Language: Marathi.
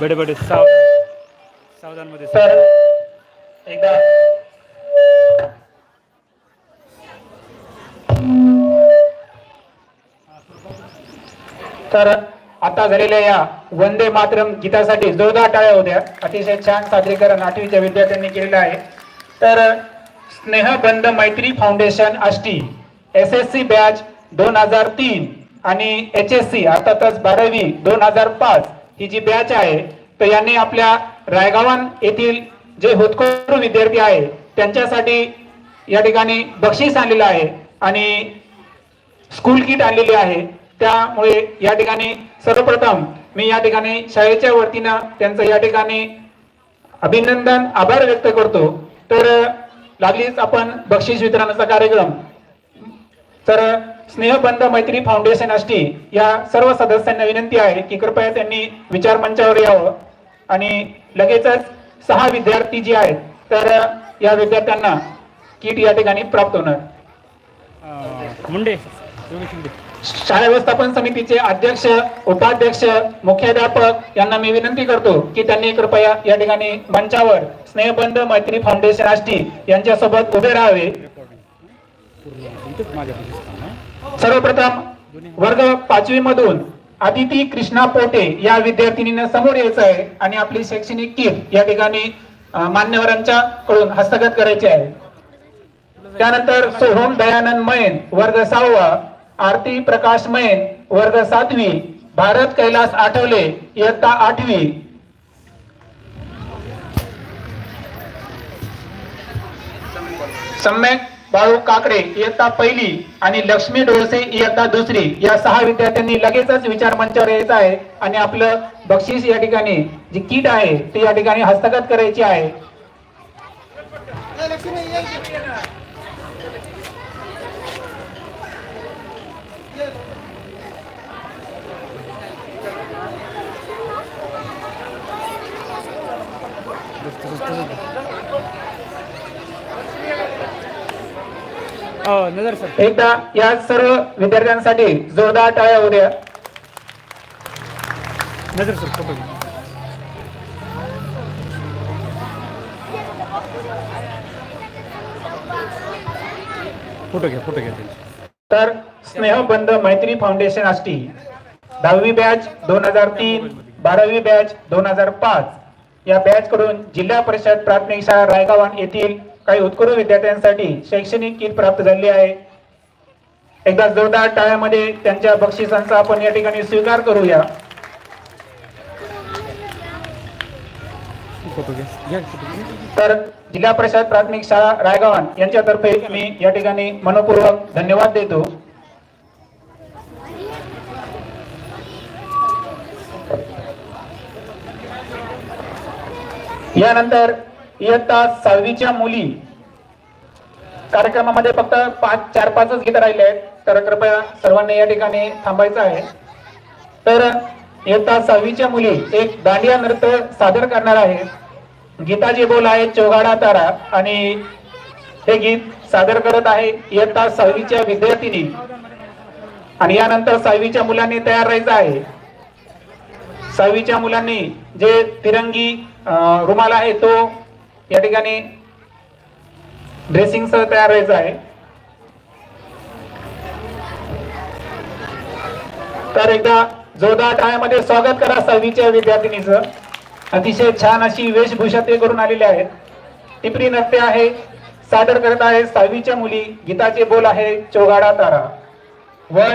बडे बडे सावधान. सावधानमध्ये सावधान एकदा. तर आता झालेल्या या वंदे मातरम गीतासाठी जोरदार टाळ्या होत्या. अतिशय छान सादरीकरण आठवीच्या विद्यार्थ्यांनी केलेलं आहे. तर Snehbandh Maitri foundation Ashti S S C batch दोन हजार तीन. आणि एच एस सी अर्थातच बारावी दोन हजार पाच ही जी बॅच आहे तर यांनी आपल्या रायगावान येथील जे होतकरू विद्यार्थी आहे त्यांच्यासाठी या ठिकाणी बक्षीस आणलेलं आहे आणि स्कूल किट आणलेली आहे. त्यामुळे या ठिकाणी सर्वप्रथम मी या ठिकाणी शाळेच्या वतीनं त्यांचं या ठिकाणी अभिनंदन आभार व्यक्त करतो. तर लागलीच आपण बक्षीस वितरणाचा कार्यक्रम. तर स्नेहबंध मैत्री फाउंडेशन आष्टी या सर्व सदस्यांना विनंती आहे की कृपया त्यांनी विचार मंचावर यावं. आणि लगेचच सहा विद्यार्थी जे आहेत तर या विद्यार्थ्यांना किट या ठिकाणी प्राप्त होणार. मुंडे. शाळा व्यवस्थापन समितीचे अध्यक्ष उपाध्यक्ष मुख्याध्यापक यांना मी विनंती करतो की त्यांनी कृपया या ठिकाणी मंचावर स्नेहबंध मैत्री फाउंडेशन आष्टी यांच्यासोबत उभे राहावे. इथंच माझ्या दिसतं ना. सर्वप्रथम वर्ग पाचवी मधून आदिती कृष्णा पोटे या विद्यार्थिनीनं समोर यायचं आहे आणि आपली शैक्षणिक किट या ठिकाणी मान्यवरांच्या कडून हस्तगत करायची आहे. त्यानंतर सोहम दयानंद मैन वर्ग सहावा आरती प्रकाश मैन वर्ग सातवी भारत कैलास आठवले इयत्ता आठवी. सम्यक? बाळू काकडे इयत्ता पहिली आणि लक्ष्मी डोळसे इयत्ता दुसरी या सहा विद्यार्थ्यांनी लगेचच विचार मंचावर यायचं आहे आणि आपलं बक्षीस या ठिकाणी जी किट आहे ती या ठिकाणी हस्तगत करायची आहे हो नजर सर एकदा या सर्व विद्यार्थ्यांसाठी जोरदार टाळ्या उद्या नजर सर फोटो घ्या. फोटो घ्या तर स्नेहबंध मैत्री फाउंडेशन आष्टी. दहावी बॅच दोन हजार तीन बारावी बॅच दोन हजार पाच. या बॅच कडून जिल्हा परिषद प्राथमिक शाळा रायगावान येथील काही उत्कृष्ट विद्यार्थ्यांसाठी शैक्षणिक किट प्राप्त झाली आहे. एकदा जोरदार टाळ्यामध्ये त्यांच्या बक्षिसांचा आपण या ठिकाणी स्वीकार करूया. तर जिल्हा परिषद प्राथमिक शाळा रायगावन यांच्यातर्फे मी या ठिकाणी मनपूर्वक धन्यवाद देतो. यानंतर इयत्ता सहावीच्या मुली. कार्यक्रमामध्ये फक्त पाच चार पाचच गीत राहिले आहेत. तर कृपया सर्वांनी या ठिकाणी थांबायचं आहे. तर इयत्ता सहावीच्या मुली एक दांडिया नृत्य सादर करणार आहे. गीताजी बोल आहे चौघाडा तारा. आणि हे गीत सादर करत आहे इयत्ता सहावीच्या विद्यार्थिनी. आणि यानंतर सहावीच्या मुलांनी तयार राहायचं आहे. सहावीच्या मुलांनी जे तिरंगी रुमाल आहे तो या ठिकाणी ड्रेसिंग सह तयार व्हायचं आहे. तर एकदा जोरदार टाळ्यामध्ये स्वागत करा सहावीच्या विद्यार्थिनीचं. अतिशय छान अशी वेशभूषा ते करून आलेले आहेत. टिपरी नृत्य आहे सादर करत आहे सहावीच्या मुली गीताचे बोल आहे चौगाडा तारा.